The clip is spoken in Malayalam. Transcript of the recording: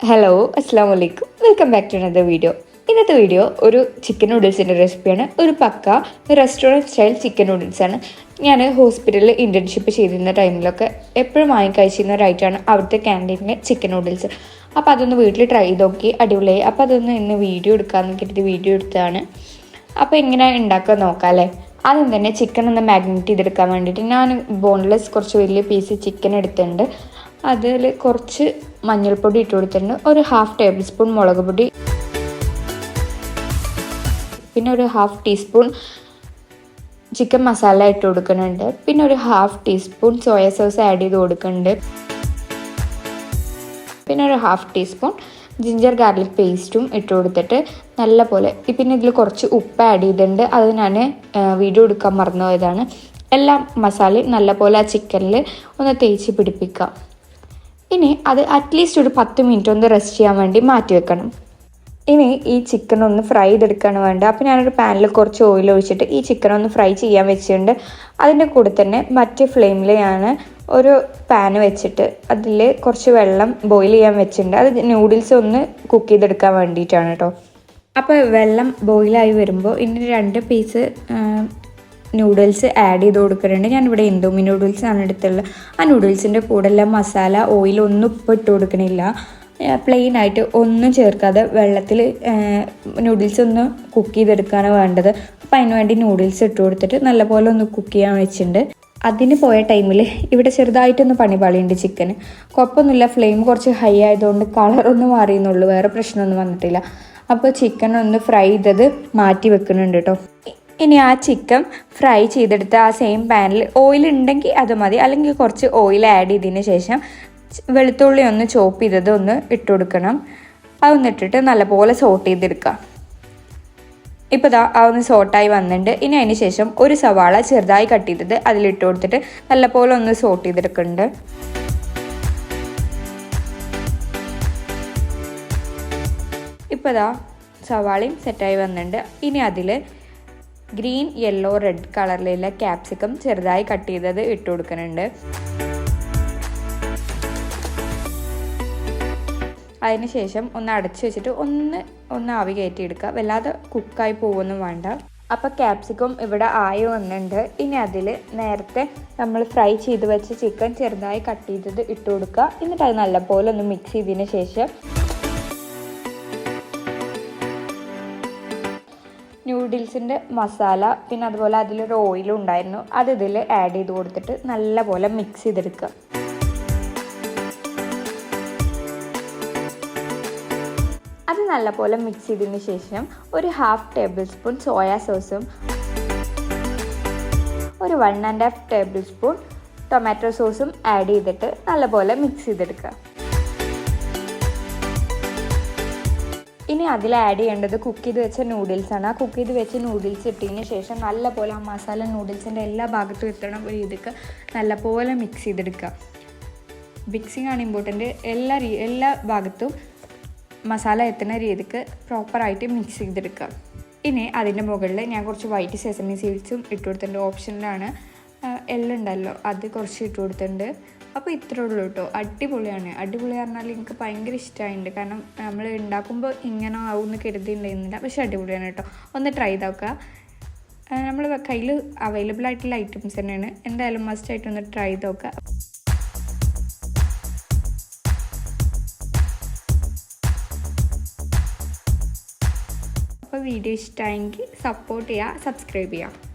ഹലോ അസ്സാം വലൈക്കും welcome back to another video ഇന്നത്തെ വീഡിയോ ഒരു ചിക്കൻ നൂഡിൽസിന്റെ റെസിപ്പിയാണ് ഒരു പക്ക റെസ്റ്റോറന്റ് സ്റ്റൈൽ ചിക്കൻ നൂഡിൽസാണ് ഞാൻ ഹോസ്പിറ്റലിൽ ഇന്റേൺഷിപ്പ് ചെയ്തിരുന്ന ടൈമിലൊക്കെ എപ്പോഴും വാങ്ങി കഴിച്ചിരുന്ന ഒരു ഐറ്റമാണ് അവിടുത്തെ ക്യാന്റീനിലെ ചിക്കൻ നൂഡിൽസ് അപ്പോൾ അതൊന്ന് വീട്ടിൽ ട്രൈ ചെയ്ത് നോക്കി. അടിപൊളിയായി. അപ്പോൾ അതൊന്ന് ഇന്ന് വീഡിയോ എടുക്കാമെന്ന് കരുതി വീഡിയോ എടുത്തതാണ്. അപ്പോൾ എങ്ങനെ ഉണ്ടാക്കുക നോക്കാം അല്ലേ? ആദ്യം തന്നെ ചിക്കൻ ഒന്ന് മാഗ്നറ്റ് ചെയ്തെടുക്കാൻ വേണ്ടിയിട്ട് ഞാൻ ബോൺലെസ് കുറച്ച് വലിയ പീസ് ചിക്കൻ എടുത്തിട്ടുണ്ട്. അതിൽ കുറച്ച് മഞ്ഞൾപ്പൊടി ഇട്ട് കൊടുത്തിട്ടുണ്ട്. ഒരു ഹാഫ് ടേബിൾ സ്പൂൺ മുളക് പൊടി. പിന്നെ ഒരു ഹാഫ് ടീസ്പൂൺ ചിക്കൻ മസാല ഇട്ട് കൊടുക്കുന്നുണ്ട്. പിന്നെ ഒരു half teaspoon soya sauce add ചെയ്ത് കൊടുക്കുന്നുണ്ട്. പിന്നെ ഒരു ഹാഫ് ടീസ്പൂൺ ജിഞ്ചർ ഗാർലിക് പേസ്റ്റും ഇട്ട് കൊടുത്തിട്ട് നല്ല പോലെ പിന്നെ ഇതിൽ കുറച്ച് ഉപ്പ് ആഡ് ചെയ്തിട്ടുണ്ട്. അത് ഞാൻ വീഡിയോ എടുക്കാൻ മറന്നു പോയതാണ് എല്ലാ മസാലയും നല്ല പോലെ ആ ചിക്കനിൽ ഒന്ന് തേച്ച് പിടിപ്പിക്കാം. ഇനി അത് അറ്റ്ലീസ്റ്റ് ഒരു പത്ത് മിനിറ്റ് ഒന്ന് റെസ്റ്റ് ചെയ്യാൻ വേണ്ടി മാറ്റി വെക്കണം. ഇനി ഈ ചിക്കൻ ഒന്ന് ഫ്രൈ ചെയ്തെടുക്കുകയാണ് വേണ്ടത്. അപ്പോൾ ഞാനൊരു പാനിൽ കുറച്ച് ഓയിൽ ഒഴിച്ചിട്ട് ഈ ചിക്കൻ ഒന്ന് ഫ്രൈ ചെയ്യാൻ വെച്ചിട്ടുണ്ട്. അതിന്റെ കൂടെ തന്നെ മറ്റ് ഫ്ലെയിമിൽ ഞാൻ ഒരു പാന് വെച്ചിട്ട് അതിൽ കുറച്ച് വെള്ളം ബോയിൽ ചെയ്യാൻ വെച്ചിട്ടുണ്ട്. അത് നൂഡിൽസ് ഒന്ന് കുക്ക് ചെയ്തെടുക്കാൻ വേണ്ടിയിട്ടാണ് കേട്ടോ അപ്പോൾ വെള്ളം ബോയിലായി വരുമ്പോൾ ഇനി രണ്ട് പീസ് നൂഡിൽസ് ആഡ് ചെയ്ത് കൊടുക്കുന്നുണ്ട് ഞാനിവിടെ ഇൻഡോമി നൂഡിൽസ് ആണ് എടുത്തുള്ളത്. ആ നൂഡിൽസിന്റെ കൂടെ എല്ലാം മസാല ഓയിൽ ഒന്നും ഉപ്പ് ഇട്ട് കൊടുക്കണില്ല. പ്ലെയിൻ ആയിട്ട് ഒന്നും ചേർക്കാതെ വെള്ളത്തിൽ നൂഡിൽസ് ഒന്ന് കുക്ക് ചെയ്തെടുക്കുകയാണ് വേണ്ടത്. അപ്പം അതിന് വേണ്ടി നൂഡിൽസ് ഇട്ട് കൊടുത്തിട്ട് നല്ലപോലെ ഒന്ന് കുക്ക് ചെയ്യാൻ വെച്ചിട്ടുണ്ട്. അതിന് പോയ ടൈമിൽ ഇവിടെ ചെറുതായിട്ടൊന്ന് പണിപാളിയുണ്ട് ചിക്കന് കുഴപ്പമൊന്നുമില്ല ഫ്ലെയിം കുറച്ച് ഹൈ ആയതുകൊണ്ട് കളറൊന്നും മാറിയെന്നുള്ളൂ. വേറെ പ്രശ്നമൊന്നും വന്നിട്ടില്ല. അപ്പോൾ ചിക്കൻ ഒന്ന് ഫ്രൈ ചെയ്തത് മാറ്റി വെക്കുന്നുണ്ട് കേട്ടോ ഇനി ആ ചിക്കൻ ഫ്രൈ ചെയ്തെടുത്ത് ആ സെയിം പാനിൽ ഓയിൽ ഉണ്ടെങ്കിൽ അത് മതി. അല്ലെങ്കിൽ കുറച്ച് ഓയിൽ ആഡ് ചെയ്തതിന് ശേഷം വെളുത്തുള്ളി ഒന്ന് ചോപ്പ് ചെയ്തത് ഒന്ന് ഇട്ട് കൊടുക്കണം. അതൊന്ന് ഇട്ടിട്ട് നല്ലപോലെ സോട്ട് ചെയ്തെടുക്കുക ഇപ്പോൾ ദാ ഒന്ന് സോട്ടായി വന്നിട്ടുണ്ട് ഇനി അതിന് ശേഷം ഒരു സവാള ചെറുതായി കട്ട് ചെയ്തത് അതിലിട്ട് കൊടുത്തിട്ട് നല്ലപോലെ ഒന്ന് സോട്ട് ചെയ്തെടുക്കുന്നുണ്ട് ഇപ്പോൾ ദാ സവാളയും സെറ്റായി വന്നിട്ടുണ്ട് ഇനി അതിൽ ഗ്രീൻ യെല്ലോ റെഡ് കളറിലുള്ള ക്യാപ്സിക്കം ചെറുതായി കട്ട് ചെയ്തത് ഇട്ട് കൊടുക്കുന്നുണ്ട്. അതിനുശേഷം ഒന്ന് അടച്ചു വെച്ചിട്ട് ഒന്ന് ഒന്ന് ആവി കയറ്റിയെടുക്കുക വല്ലാതെ കുക്കായി പോവൊന്നും വേണ്ട. അപ്പോൾ ക്യാപ്സിക്കം ഇവിടെ ആയി വന്നിട്ടുണ്ട്. ഇനി അതിൽ നേരത്തെ നമ്മൾ ഫ്രൈ ചെയ്ത് വെച്ച ചിക്കൻ ചെറുതായി കട്ട് ചെയ്തത് ഇട്ട് കൊടുക്കുക. എന്നിട്ട് അത് നല്ലപോലെ ഒന്ന് മിക്സ് ചെയ്തതിന് ശേഷം ന്യൂഡിൽസിന്റെ മസാല പിന്നെ അതുപോലെ അതിലൊരു ഓയിലും ഉണ്ടായിരുന്നു. അത് ഇതിൽ ആഡ് ചെയ്ത് കൊടുത്തിട്ട് നല്ലപോലെ മിക്സ് ചെയ്തെടുക്കുക. അത് നല്ലപോലെ മിക്സ് ചെയ്തതിന് ശേഷം ഒരു ഹാഫ് ടേബിൾ സ്പൂൺ സോയാ സോസും ഒരു one and half table spoon tomato സോസും ആഡ് ചെയ്തിട്ട് നല്ലപോലെ മിക്സ് ചെയ്തെടുക്കുക. ഇനി അതിൽ ആഡ് ചെയ്യേണ്ടത് കുക്ക് ചെയ്ത് വെച്ച നൂഡിൽസ് ആണ്. ആ കുക്ക് ചെയ്ത് വെച്ച നൂഡിൽസ് ഇട്ടതിന് ശേഷം നല്ലപോലെ ആ മസാല നൂഡിൽസിന്റെ എല്ലാ ഭാഗത്തും എത്തണം രീതിക്ക് നല്ലപോലെ മിക്സ് ചെയ്തെടുക്കുക. മിക്സിംഗ് ആണ് ഇമ്പോർട്ടന്റ് എല്ലാ രീ എല്ലാ ഭാഗത്തും മസാല എത്തുന്ന രീതിക്ക് പ്രോപ്പറായിട്ട് മിക്സ് ചെയ്തെടുക്കുക. ഇനി അതിന്റെ മുകളിൽ ഞാൻ കുറച്ച് വൈറ്റ് സെസമി സീഡ്സും ഇട്ട് ഓപ്ഷനിലാണ് എള്ളുണ്ടല്ലോ അത് കുറച്ച് ഇട്ട് കൊടുത്തിട്ടുണ്ട്. അപ്പോൾ ഇത്രേ ഉള്ളൂ കേട്ടോ. അടിപൊളിയാണ്. അടിപൊളി പറഞ്ഞാൽ എനിക്ക് ഭയങ്കര ഇഷ്ടമായിട്ടുണ്ട് കാരണം നമ്മൾ ഉണ്ടാക്കുമ്പോൾ ഇങ്ങനെ ആവും എന്ന് കരുതിയിട്ടുണ്ടായിരുന്നില്ല. പക്ഷേ അടിപൊളിയാണ് കേട്ടോ. ഒന്ന് ട്രൈ ചെയ്ത് നോക്കുക നമ്മൾ കയ്യിൽ അവൈലബിൾ ആയിട്ടുള്ള ഐറ്റംസ് തന്നെയാണ്. എന്തായാലും മസ്റ്റ് ആയിട്ട് ഒന്ന് ട്രൈ ചെയ്ത് നോക്കുക. അപ്പോൾ വീഡിയോ ഇഷ്ടമായെങ്കിൽ സപ്പോർട്ട് ചെയ്യുക സബ്സ്ക്രൈബ് ചെയ്യുക.